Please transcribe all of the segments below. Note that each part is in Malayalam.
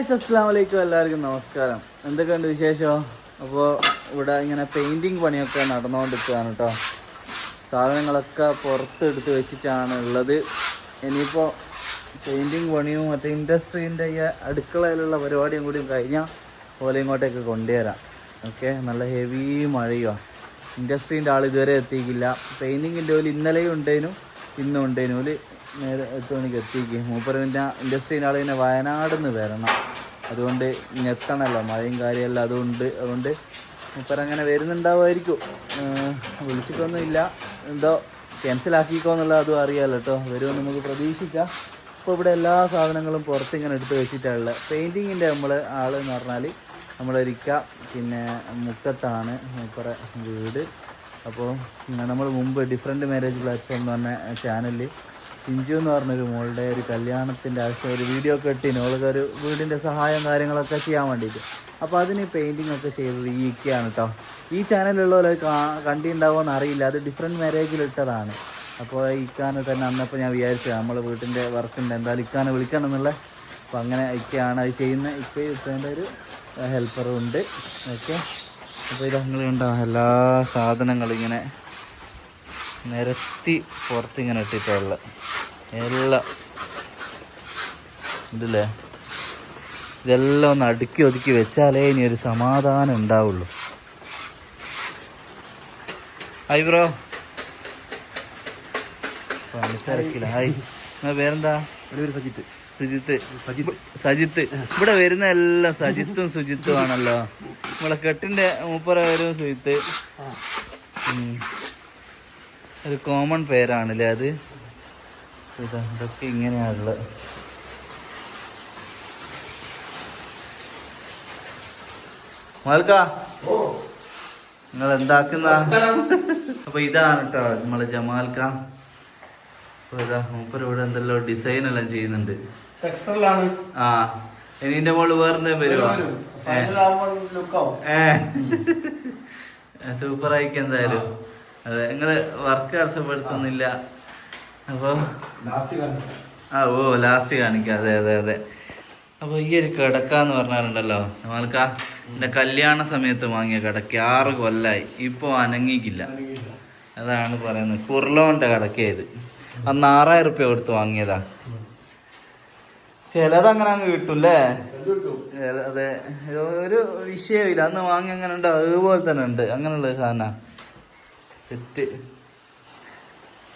ഗായ്സ് അസ്സാം വലൈക്കും എല്ലാവർക്കും നമസ്കാരം. എന്തൊക്കെയുണ്ട് വിശേഷം? അപ്പോൾ ഇവിടെ ഇങ്ങനെ പെയിന്റിങ് പണിയൊക്കെ നടന്നുകൊണ്ടിരിക്കുകയാണ് കേട്ടോ സാധനങ്ങളൊക്കെ പുറത്തെടുത്ത് വെച്ചിട്ടാണ് ഉള്ളത്. ഇനിയിപ്പോൾ പെയിന്റിങ് പണിയും മറ്റേ ഇൻഡസ്ട്രീന്റെ ഈ അടുക്കളയിലുള്ള പരിപാടിയും കൂടിയും കഴിഞ്ഞാൽ പോലെ ഇങ്ങോട്ടേക്ക് കൊണ്ടുവരാം. ഓക്കെ നല്ല ഹെവി മഴയുമാണ് ഇൻഡസ്ട്രീന്റെ ആൾ ഇതുവരെ എത്തിക്കില്ല പെയിന്റിങ്ങിന്റെ ഒരു ഇന്നലെയും ഉണ്ടേനും ഇന്നും ഉണ്ടേനും. ഒരു നേരെ എട്ട് മണിക്ക് എത്തിക്കും. മൂപ്പര് പിന്നെ ഇൻഡസ്ട്രിയിൽ ആൾ പിന്നെ വയനാട് നിന്ന് വരണം. അതുകൊണ്ട് ഇനി എത്തണമല്ലോ മഴയും കാര്യമെല്ലാം അതുകൊണ്ട്. അതുകൊണ്ട് മൂപ്പരങ്ങനെ വരുന്നുണ്ടാവുമായിരിക്കും. ഏഹ് വിളിച്ചിട്ടൊന്നും ഇല്ല എന്തോ ക്യാൻസൽ ആക്കിക്കോ എന്നുള്ളത് അതും അറിയാമല്ലോ കേട്ടോ വരുമെന്ന് നമുക്ക് പ്രതീക്ഷിക്കാം. ഇപ്പോൾ ഇവിടെ എല്ലാ സാധനങ്ങളും പുറത്ത് ഇങ്ങനെ എടുത്ത് വെച്ചിട്ടുള്ളത് പെയിന്റിങ്ങിന്റെ നമ്മൾ ആൾ എന്ന് പറഞ്ഞാൽ നമ്മളൊരിക്ക പിന്നെ മുക്കത്താണ് മൂപ്പറ വീട്. അപ്പോൾ നമ്മൾ മുമ്പ് ഡിഫറെന്റ് മാരേജ് പ്ലാറ്റ്ഫോം എന്ന് പറഞ്ഞ ചാനലിൽ സിഞ്ചു എന്ന് പറഞ്ഞൊരു മോളുടെ ഒരു കല്യാണത്തിന്റെ ആവശ്യം ഒരു വീഡിയോ ഒക്കെ ഇട്ടിന് അവൾക്ക് ഒരു വീടിന്റെ സഹായം കാര്യങ്ങളൊക്കെ ചെയ്യാൻ വേണ്ടിയിട്ട്. അപ്പോൾ അതിന് പെയിന്റിംഗ് ഒക്കെ ചെയ്തത് ഈ ഇക്കയാണ് കേട്ടോ ഈ ചാനലിലുള്ളവരെ കണ്ടിട്ടുണ്ടാവുമെന്ന് അറിയില്ല. അത് ഡിഫറെന്റ് മാരേജിൽ ഇട്ടതാണ്. അപ്പോൾ ഇക്കാനെ തന്നെ അന്നപ്പോൾ ഞാൻ വിചാരിച്ചു നമ്മൾ വീട്ടിന്റെ വർക്കുണ്ട് എന്തായാലും ഇക്കാനെ വിളിക്കണം എന്നുള്ള. അപ്പോൾ അങ്ങനെ ഇക്കയാണ് അത് ചെയ്യുന്ന ഇക്ക ഇക്കേന്റെ ഒരു ഹെൽപ്പറും ഉണ്ട്. ഓക്കെ. അപ്പോൾ ഇത് നിങ്ങൾ കണ്ടോ? എല്ലാ സാധനങ്ങളും ഇങ്ങനെ നിരത്തി പുറത്തിങ്ങനെ ഇട്ടിട്ടുള്ള എല്ലാം ഇതില്ലേ ഇതെല്ലാം ഒന്ന് അടുക്കി ഒതുക്കി വെച്ചാലേ ഇനി ഒരു സമാധാനം ഉണ്ടാവുള്ളൂ. Hi bro. പണിത്തിരക്കില്ല ഹായ്. എന്നാ പേരെന്താ? സജിത്ത്. സുജിത്ത്. സജിത്ത്. ഇവിടെ വരുന്ന എല്ലാം സജിത്തും സുജിത്തും ആണല്ലോ. നമ്മളെ കെട്ടിന്റെ മൂപ്പറ വരും സുജിത്ത്. ഒരു കോമൺ പേരാണല്ലേ അത്? ഇതാ ഇതൊക്കെ ഇങ്ങനെയാണുള്ളത്. മാൽക്ക നിങ്ങൾ എന്താക്കുന്ന അപ്പൊ ഇതാണ് കേട്ടോ നമ്മളെ ജമാൽക്ക. അപ്പൊ ഇതാ മൂപ്പർ ഇവിടെ എന്തെല്ലോ ഡിസൈൻ എല്ലാം ചെയ്യുന്നുണ്ട്. ആ എനിന്റെ മോൾ വേറെ വരുവാ സൂപ്പർ ആയിക്ക് എന്തായാലും. അതെ നിങ്ങൾ വർക്ക് തടസ്സപ്പെടുത്തുന്നില്ല അപ്പൊ ആ ഓ ലാസ്റ്റ് കാണിക്കാം. അതെ അതെ അതെ. അപ്പൊ ഈ ഒരു കിടക്ക എന്ന് പറഞ്ഞാലുണ്ടല്ലോ നമ്മൾക്ക് എന്റെ കല്യാണ സമയത്ത് വാങ്ങിയ കിടക്ക ആറ് കൊല്ലായി. ഇപ്പൊ അനങ്ങിക്കില്ല അതാണ് പറയുന്നത്. കുർലോന്റെ കിടക്കയത് അന്ന് ആറായിരം റുപ്യ കൊടുത്ത് വാങ്ങിയതാ. ചിലത് അങ്ങനെ അങ്ങ് കിട്ടൂല്ലേ? അതെ. ഒരു വിഷയമില്ല അന്ന് വാങ്ങി അങ്ങനെ ഉണ്ട്. അതുപോലെ തന്നെ ഉണ്ട്. അങ്ങനെയുള്ള സാധന. സെറ്റ്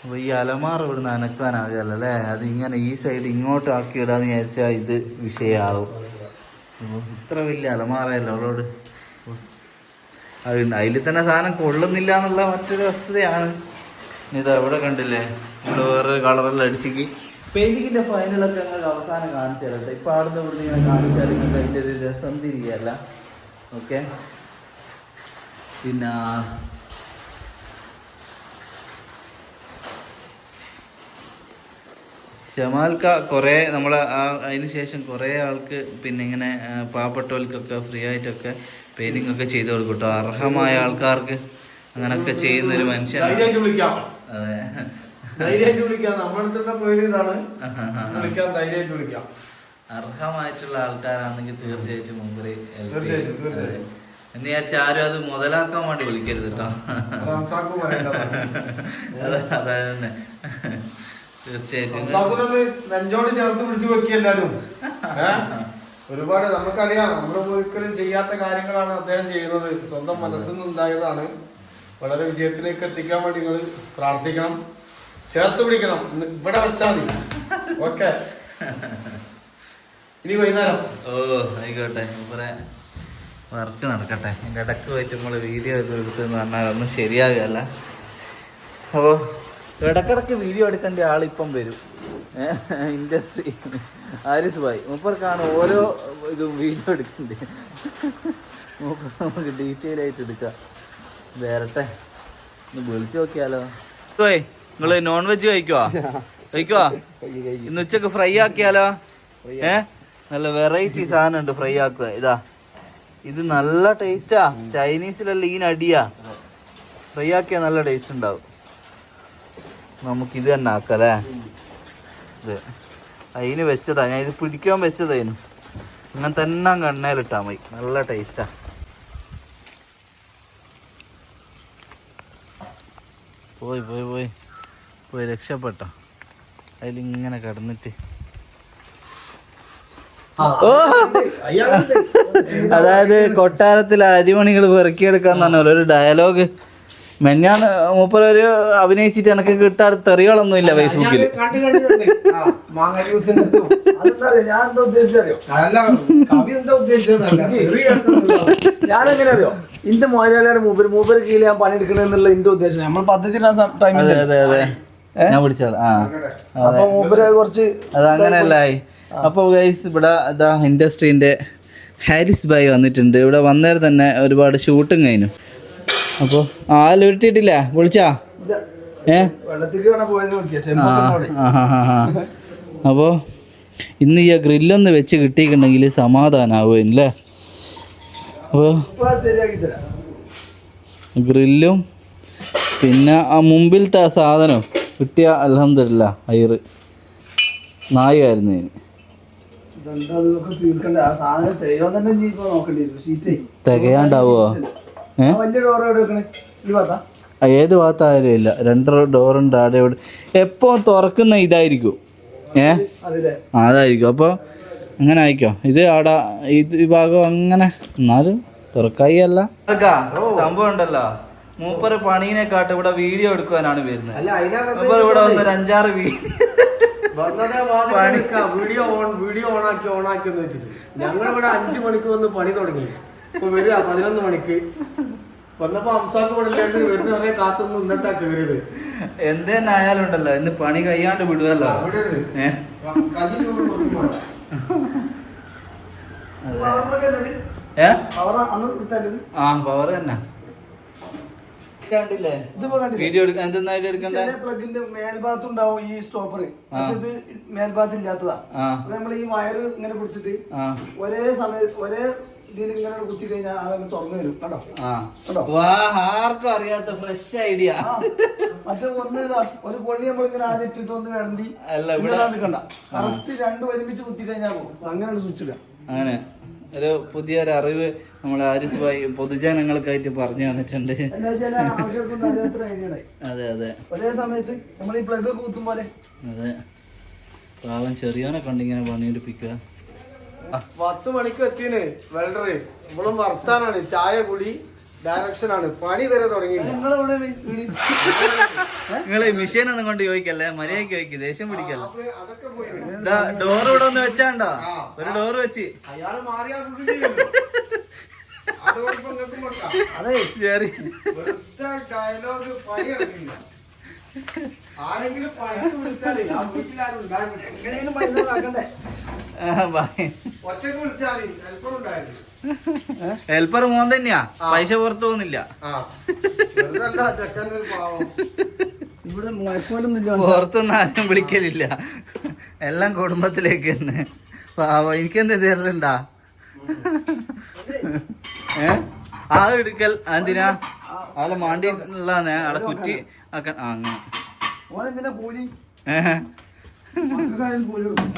അപ്പൊ ഈ അലമാറ ഇവിടുന്ന് അനക്കാനാകുകയല്ലോ അല്ലേ അത് ഇങ്ങനെ ഈ സൈഡ് ഇങ്ങോട്ട് ആക്കി ഇടാന്ന് വിചാരിച്ചാൽ ഇത് വിഷയാവും. ഇത്ര വലിയ അലമാറയല്ല അവളോട് അതുണ്ട് അതിൽ തന്നെ സാധനം കൊള്ളുന്നില്ല എന്നുള്ള മറ്റൊരു വസ്തുതയാണ്. ഇത് എവിടെ കണ്ടില്ലേ? ഇവിടെ വേറെ കളറെല്ലാം അടിച്ചിക്ക്. പെയിന്റിങ്ങിന്റെ ഫൈനലൊക്കെ ഞങ്ങൾ അവസാനം കാണിച്ചു തരട്ടെ ഇപ്പൊ അവിടുന്ന് ഇവിടുന്ന് ഇങ്ങനെ കാണിച്ചാൽ നിങ്ങൾക്ക് അതിന്റെ ഒരു രസം തിരികെയല്ല ഓക്കെ പിന്നെ ജമാൽക്ക കുറേ നമ്മൾ അതിന് ശേഷം കുറേ ആൾക്ക് പിന്നെ ഇങ്ങനെ പാവപ്പെട്ടവർക്കൊക്കെ ഫ്രീ ആയിട്ടൊക്കെ പെയിന്റിംഗ് ഒക്കെ ചെയ്ത് കൊടുക്കും കേട്ടോ അർഹമായ ആൾക്കാർക്ക് അങ്ങനൊക്കെ ചെയ്യുന്ന ഒരു മനുഷ്യനാണ് അർഹമായിട്ടുള്ള ആൾക്കാരാണെങ്കിൽ തീർച്ചയായിട്ടും തീർച്ചയായിട്ടും. എന്ന് വിചാരിച്ചാൽ ആരും അത് മുതലാക്കാൻ വേണ്ടി വിളിക്കരുത് കേട്ടോ റംസാക്കും തീർച്ചയായിട്ടും. നെഞ്ചോട് ചേർത്ത് പിടിച്ചു വെക്കി എല്ലാരും. ഒരുപാട് നമുക്കറിയാം നമ്മൾ ഒരിക്കലും ചെയ്യാത്ത കാര്യങ്ങളാണ് അദ്ദേഹം ചെയ്യുന്നത്. സ്വന്തം മനസ്സിൽ നിന്നുണ്ടായതാണ് വളരെ വിജയത്തിലേക്ക് എത്തിക്കാൻ വേണ്ടി നിങ്ങൾ പ്രാർത്ഥിക്കണം. ചേർത്ത് പിടിക്കണം. ഇവിടെ വെച്ചാൽ മതി. ഓക്കെ. ഇനി വൈകുന്നേരം. ഓ ആയിക്കോട്ടെ. ഇവിടെ വർക്ക് നടക്കട്ടെ. എന്റെ ഇടയ്ക്ക് പോയിട്ട് നമ്മൾ വീഡിയോ ഒക്കെ എടുത്തെന്ന് പറഞ്ഞാൽ ഒന്നും ശരിയാകുകയല്ല. അപ്പോൾ ഇടക്കിടക്ക് വീഡിയോ എടുക്കേണ്ട ആളിപ്പം വരും. ഇൻഡസ്ട്രി ആരിസ് ഭായ് മൂപ്പർക്കാണ് ഓരോ ഇതും വീഡിയോ എടുക്കേണ്ടത്. മൂപ്പർ നമുക്ക് ഡീറ്റെയിൽ ആയിട്ട് എടുക്കാം. വേറട്ടെ ഒന്ന് വിളിച്ചു നോക്കിയാലോ? ഓയ് നിങ്ങൾ നോൺ വെജ് കഴിക്കുവാ? കഴിക്കുവാ? ഇന്ന് ഉച്ചയ്ക്ക് ഫ്രൈ ആക്കിയാലോ? ഏ? നല്ല വെറൈറ്റി സാധനം ഉണ്ട് ഫ്രൈ ആക്കുക. ഇതാ ഇത് നല്ല ടേസ്റ്റാ ചൈനീസിലല്ല ഈ അടിയാ. ഫ്രൈ ആക്കിയാ നല്ല ടേസ്റ്റ് ഉണ്ടാവും. നമുക്ക് ഇത് തന്നെ ആക്കല്ലേ? ഇത്. അതിന് വെച്ചതാ. ഞാൻ ഇത് പിടിക്കാൻ വെച്ചതായിരുന്നു അങ്ങനെ തന്നെ അങ്ങ് എണ്ണയിലിട്ടാ മതി. നല്ല ടേസ്റ്റാ പോയി പോയി പോയി. പോയി രക്ഷപ്പെട്ട. അതിലിങ്ങനെ കിടന്നിട്ട്. അതായത് കൊട്ടാരത്തിലെ അരിമണികൾ പെറുക്കിയെടുക്കാന്ന് പറഞ്ഞ ഒരു ഡയലോഗ് മെന്നാന്ന് മൂപ്പരൊരു അഭിനയിച്ചിട്ട് എനിക്ക് കിട്ടാൻ തെറികളൊന്നും ഇല്ല ഫേസ്ബുക്കിൽ കണ്ടു കണ്ടിട്ടുണ്ട്. ആ, മാങ്ങ ജ്യൂസിന്റെ ഇതും. ഞാൻ എന്താ ഉദ്ദേശിച്ചറിയോ? അല്ല കവി എന്താ ഉദ്ദേശിച്ചതല്ല ഞാൻ എങ്ങനെ അറിയോ ഇന്റെ മോനാലാണ് മൂപ്പര് മൂപ്പര് കീഴിൽ ഞാൻ പണിയെടുക്കണെന്നുള്ള എന്റെ ഉദ്ദേശം. നമ്മൾ പദ്ധതി ടൈമിൽ അതെ അതെ അതെ. ഞാൻ പിടിച്ചാൽ ആ. അപ്പൊ മൂപ്പര് കുറച്ച് അപ്പോൾ ഗൈസ് ഇവിടെ ഇതാ ഇൻഡസ്ട്രീന്റെ ഹാരിസ് ബായ് വന്നിട്ടുണ്ട്. ഇവിടെ വന്നേരം തന്നെ ഒരുപാട് ഷൂട്ടും കഴിഞ്ഞു. അപ്പോൾ ആ ലുരുട്ടിട്ടില്ല വിളിച്ചാ? ഏ? അപ്പോൾ ഇന്ന് ഈ ഗ്രില്ലൊന്ന് വെച്ച് കിട്ടിയിട്ടുണ്ടെങ്കിൽ സമാധാനമാവും അല്ലേ? അപ്പോൾ തരാം. ഗ്രില്ലും പിന്നെ ആ മുമ്പിലത്തെ ആ സാധനം കിട്ടിയ അലഹമില്ല അയറ് നായായിരുന്നു ഇതിന് ഇതെന്താ വലിയ ഡോർ എടുക്കണേ ഈ ഭാഗത്താ? ഏത് ഭാഗത്തായാലും ഇല്ല. രണ്ട് ഡോറുണ്ട് ആടെ ഇവിടെ. എപ്പോൾ തുറക്കുന്ന ഇതായിരിക്കും. ഏ? അതായിരിക്കും. അപ്പോൾ അങ്ങനെ ആയിക്കോ. ഇത് ആട ഇത് ഈ ഭാഗം അങ്ങനെ. എന്നാലും തുറക്കായി അല്ല. സംഭവം ഉണ്ടല്ലോ. മൂപ്പര് പണീനെക്കാട്ട് ഇവിടെ വീഡിയോ എടുക്കാനാണ് വരുന്നത്. മൂപ്പർ ഇവിടെ വന്ന് ഒരു അഞ്ചാറ് വീഡിയോ ഓൺ വീഡിയോ ഓൺ ആക്കി ഓൺ ആക്കി എന്ന് വെച്ചിട്ട്. ഞങ്ങൾ ഇവിടെ അഞ്ചു മണിക്ക് വന്ന് പണി തുടങ്ങി. ഇപ്പൊ വരിക പതിനൊന്ന് മണിക്ക്. വന്നപ്പോ ഹംസാക്ക് ഇവിടെ വരുന്ന വരുന്നവരെ കാത്തൊന്നും ഇന്നത്താ കയറിയത് എന്തേന്നെ ആയാലും ഉണ്ടല്ലോ ഇന്ന് പണി കഴിയാണ്ട് വിടുവല്ലോ. ആ പവർ തന്നെ. കണ്ടില്ലേ? വീഡിയോ എടുക്കാൻ എന്തെന്നായിട്ട് എടുക്കണ്ടേ? ചില പ്ലഗിന്റെ മേൽഭാഗത്ത് ഉണ്ടാവും ഈ സ്റ്റോപ്പർ പക്ഷെ ഇത് മേൽഭാഗത്ത് ഇല്ലാത്തതാ. അപ്പൊ നമ്മൾ ഈ വയറ് ഇങ്ങനെ പിടിച്ചിട്ട് ഒരേ സമയത്ത് ഒരേ ഇതിൽ ഇങ്ങനെ കുത്തി കഴിഞ്ഞാൽ അതങ്ങ് തുറന്നു വരും. കേട്ടോ ആ. കേട്ടോ വാ ആർക്കും അറിയാത്ത ഫ്രഷ് ഐഡിയ മറ്റേ ഒന്ന് ഇതാ ഒരു പൊള്ളി നമ്മൾ ഇങ്ങനെ ആദ്യം ഇട്ടിട്ട് ഒന്ന് വേണ്ടി അല്ല ഇവിടെ നിൽക്കണ്ട കറക്റ്റ് രണ്ടും ഒരുമിച്ച് കുത്തി കഴിഞ്ഞാൽ പോകും. അങ്ങനെയാണ് സ്വിച്ച് ഇടുക. അങ്ങനെ. ഒരു പുതിയൊരു അറിവ് നമ്മൾ ആരിസ് ഭായി പൊതുജനങ്ങൾക്കായിട്ട് പറഞ്ഞു തന്നിട്ടുണ്ട്. അതെ അതെ. ഒരേ സമയത്ത് നമ്മൾ ഈ പ്ലഗ് കൂത്തും പോലെ. അതെ. പാവം ചെറിയോനെ കണ്ടിങ്ങനെ പണിയെടുപ്പിക്കുക. പത്ത് മണിക്ക് എത്തിന് വെൽഡർ ഇവളും വർത്താനാണ്. ചായ കുടി ഡയറക്ഷൻ ആണ്. പണി വരെ തുടങ്ങി നിങ്ങൾ മിഷീൻ ഒന്നും കൊണ്ട് ചോദിക്കല്ലേ? മര്യാദയ്ക്ക് ചോദിക്കും. ദേഷ്യം പിടിക്കല്ലേ? ഡോർ ഇവിടെ ഒന്ന് വെച്ചാണ്ടോ? ഒരു ഡോർ വെച്ച്. അയാൾ മാറിയാ ആരെങ്കിലും പണിക്ക് വിളിച്ചാലേ ആ വീട്ടിലാരും എങ്ങനെയെങ്കിലും പൈസ ഹെൽപ്പർ മോൻ തന്നെയാ. പൈസ പുറത്തു പോകുന്നില്ല. ആ. വെറുതെ അല്ല ചെക്കന്റെ ഒരു പാവം. ഇവിടെ മുഴക്കോലൊന്നും ഇല്ല പുറത്തൊന്നും ആരും വിളിക്കലില്ല. എല്ലാം കുടുംബത്തിലേക്ക് തന്നെ. പാവ. എനിക്കെന്ത് തരലുണ്ടാ? ഏ? ആ എടുക്കൽ. എന്തിനാ അല്ല മാണ്ടി ഉള്ളതാണേ അവിടെ കുറ്റി ആക്കാൻ. ആ അങ്ങനെ.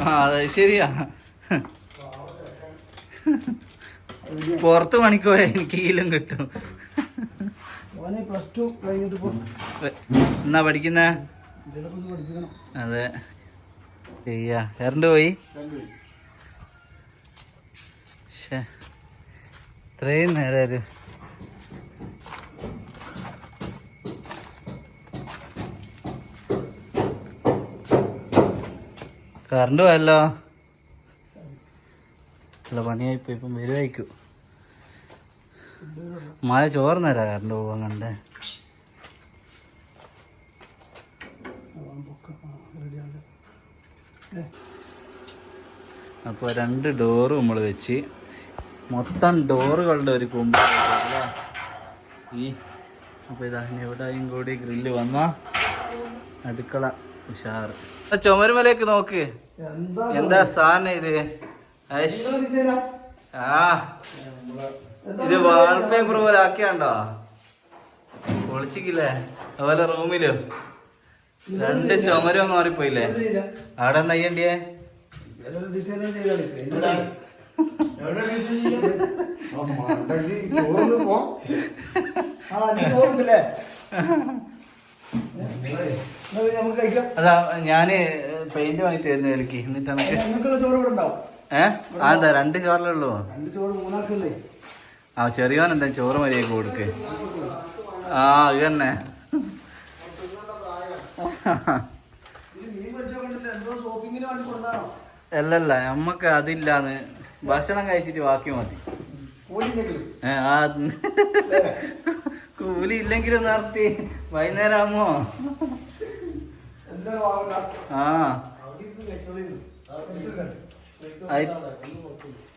ആ അതെ ശരിയാ. പുറത്ത് പണിക്ക് പോയാൽ എനിക്ക് കീലും കിട്ടും. ഓനെ പ്ലസ് ടു കഴിഞ്ഞിട്ട് എന്നാ പഠിക്കുന്ന? അതെ. ചെയ്യാ. എറണ്ട് പോയി. ഇത്രയും നേരം കറണ്ട് പോയല്ലോ. അല്ല പണിയായിപ്പോ ഇപ്പം വരുമായിരിക്കും മഴ ചോർന്നേരാ കറണ്ട് പോവാൻ കണ്ടേ. അപ്പോൾ രണ്ട് ഡോറ് നമ്മൾ വെച്ച് മൊത്തം ഡോറുകളുടെ ഒരു കുമ്പ ഈ അപ്പോൾ ഇതാ എവിടെയും കൂടി ഗ്രില്ല് വന്ന? അടുക്കള ഉഷാറ്. ചുമരുമലേക്ക് നോക്ക്. എന്താ എന്താ സാധനം ഇത്? ഐഷ്. ഡിസൈനാ ആ. ഇത് വാൾപേപ്പർ പോലെ ആക്കിയാണ്ടോ? പൊളിച്ചിക്കില്ലേ? അതുപോലെ റൂമിൽ. രണ്ട് ചുമരും മാറിപ്പോയില്ലേ? അവിടെ? ആ, മണ്ടയ്ക്ക് ചോറിന് പോ. അതാ ഞാൻ പെയിന്റ് വാങ്ങിട്ട് വരുന്നത് എനിക്ക്. എന്നിട്ട് ഏഹ് ഞങ്ങൾക്കുള്ള ചോറ് ഇവിടെ ഉണ്ടാവും. ഏ? ആ എന്താ രണ്ട് ചോറിലുള്ളൂ രണ്ട് ചോറ് മര്യാദയ്ക്ക് കൊടുക്ക്. ആ അത് തന്നെ. അല്ലല്ല നമ്മക്ക് അതില്ലാന്ന്. ഭക്ഷണം കഴിച്ചിട്ട് ബാക്കി മതി. ഏഹ് ആ കൂലി ഇല്ലെങ്കിലും നിർത്തി വൈകുന്നേരം ആകുമോ ആ.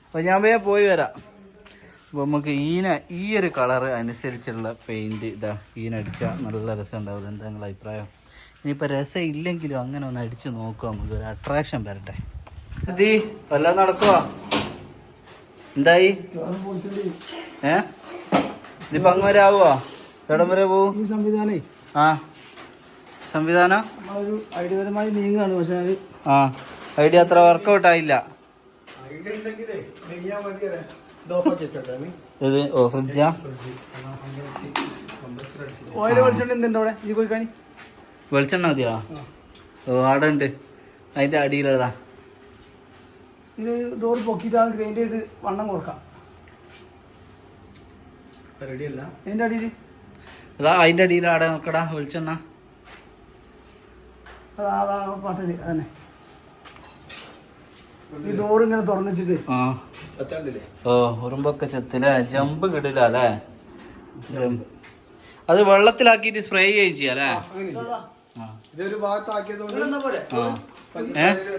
അപ്പൊ ഞാൻ പോയാ പോയി വരാം. അപ്പൊ നമുക്ക് ഈന ഈ ഒരു കളർ അനുസരിച്ചുള്ള പെയിന്റ് ഇതാ ഈനടിച്ച നല്ല രസം ഉണ്ടാവും എന്താ നിങ്ങളുടെ അഭിപ്രായം? ഇനിയിപ്പൊ രസം ഇല്ലെങ്കിലും അങ്ങനെ ഒന്ന് അടിച്ച് നോക്കുക. നമുക്ക് ഒരു അട്രാക്ഷൻ വരട്ടെ. ഇതീ വല്ലതും നടക്കുവാ. എന്തായി? ഏ? ഇതിപ്പോ അങ്ങ് വരാവോ? എവിടം വരെ പോവും? ഈ സംവിധാനേ. ആ. സംവിധാനം? നമ്മളൊരു ഐഡിയപരമായി നീങ്ങാണ് പക്ഷെ അത് ആ. ഐഡിയ അത്ര വർക്കൗട്ട് ആയില്ല ഇത് ഓ ഫ്രിഡ്ജാ? ഓയിൽ വെളിച്ചെണ്ണ എന്തുണ്ട് അവിടെ? ഇത് പോയി കാണി. വെളിച്ചെണ്ണ മതിയോ? ഓ ആടെ ഉണ്ട് അതിന്റെ അടിയിലുള്ളതാ. ഇത് ഡോർ പൊക്കിയിട്ടാണ് ഗ്രൈൻഡ് ചെയ്ത് വണ്ണം കൊടുക്കാം. റെഡിയല്ല എന്റെ അതിന്റെ അടിയിൽ അതാ അതിന്റെ അടിയിൽ ആടെ നോക്കടാ വെളിച്ചെണ്ണ. അതാ അതാ പാട്ടിൽ അതന്നെ. ഈ ഡോർ ഇങ്ങനെ തുറന്നിച്ചിട്ട് ഓ ഉറുമ്പൊക്കെ ചെത്തില്ലേ? ജമ്പ് കിടില്ല അല്ലേ. അത് വെള്ളത്തിലാക്കിയിട്ട് സ്പ്രേ ചെയ്യുകയും ചെയ്യാം അല്ലേ?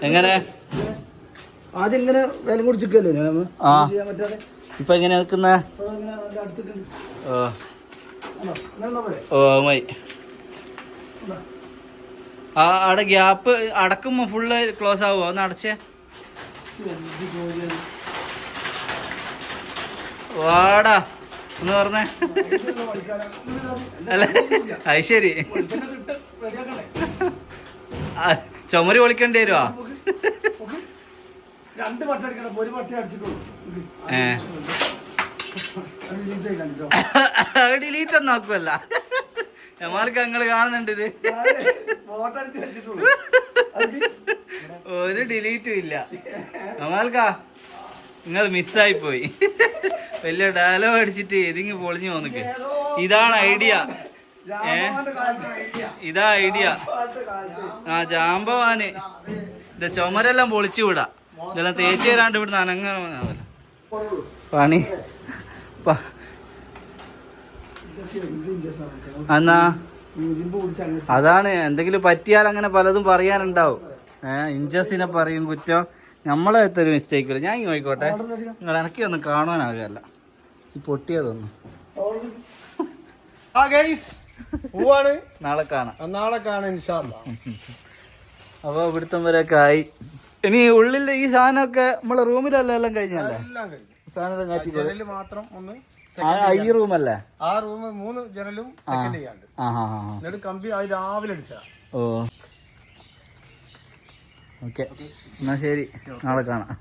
എങ്ങനെ? ആദ്യം ഇങ്ങനെ വില കുടിച്ചിട്ടല്ലേ ആ. ചെയ്യാൻ പറ്റാതെ. ഇപ്പൊ എങ്ങനെ നിൽക്കുന്ന അപ്പൊ അതിങ്ങനെ അതിന്റെ അടുത്തേക്കുണ്ട് ഓ മൈ? ആ അവിടെ ഗ്യാപ്പ് അടക്കുമ്പോ ഫുള്ള് ക്ലോസ് ആവുമോ ഒന്ന് അടച്ചേ. വാടാ ഒന്ന് പറഞ്ഞേ അല്ലെ അത് ശരി ചുമരി പൊളിക്കേണ്ടി വരുവാ. രണ്ട് പട്ട അടിക്കണം ഒരു പട്ട അടിച്ചിട്ടുള്ളൂ നോക്ക്. ഡിലീറ്റ് ഒന്നും നോക്കുമല്ല നമ്മൾക്ക് ഞങ്ങൾ കാണുന്നുണ്ട് ഇത്. ഒരു ഡിലീറ്റും ഇല്ല. നമ്മൾക്കാ നിങ്ങൾ മിസ്സായി പോയി. വലിയ ഡയലോഗ് അടിച്ചിട്ട് ഇതിങ്ങ് പൊളിഞ്ഞു പോന്നിക്ക്. ഇതാണ് ഐഡിയ ഏ? ഇതാ ഐഡിയ ആ ജാമ്പവാന്. ഇത് ചുമരെല്ലാം പൊളിച്ചു വിടാം ഇതെല്ലാം തേച്ച് തരാണ്ട് ഇവിടുന്ന് അനങ്ങനെ പണി. എന്നാ അതാണ് എന്തെങ്കിലും പറ്റിയാൽ അങ്ങനെ പലതും പറയാനുണ്ടാവും. ഏഹ് ഇഞ്ചസിനെ പറയും കുറ്റം. നമ്മളെ ഒരു മിസ്റ്റേക്ക് ഇല്ല. ഞാൻ നോക്കോട്ടെ. നിങ്ങൾ എനിക്ക് ഒന്നും കാണാനാകല്ല ഈ പൊട്ടിയതൊന്നും. നാളെ കാണാം. നാളെ കാണാം അപ്പൊ ഇവിടുത്തെ വരെയൊക്കെ ആയി. ഇനി ഉള്ളിൽ ഈ സാധനമൊക്കെ നമ്മളെ റൂമിലല്ല എല്ലാം കഴിഞ്ഞല്ലേ? സാധനം മാറ്റി മാത്രം ഒന്ന് ആ, റൂം അല്ലേ ആ റൂം മൂന്ന് ജനലും സെക്കൻഡ് ചെയ്യാണ്ട്. എന്നിട്ട് കമ്പി അത് രാവിലെ അടിച്ചാ. ഓ. ഓക്കെ. എന്നാ ശരി. നാളെ കാണാം.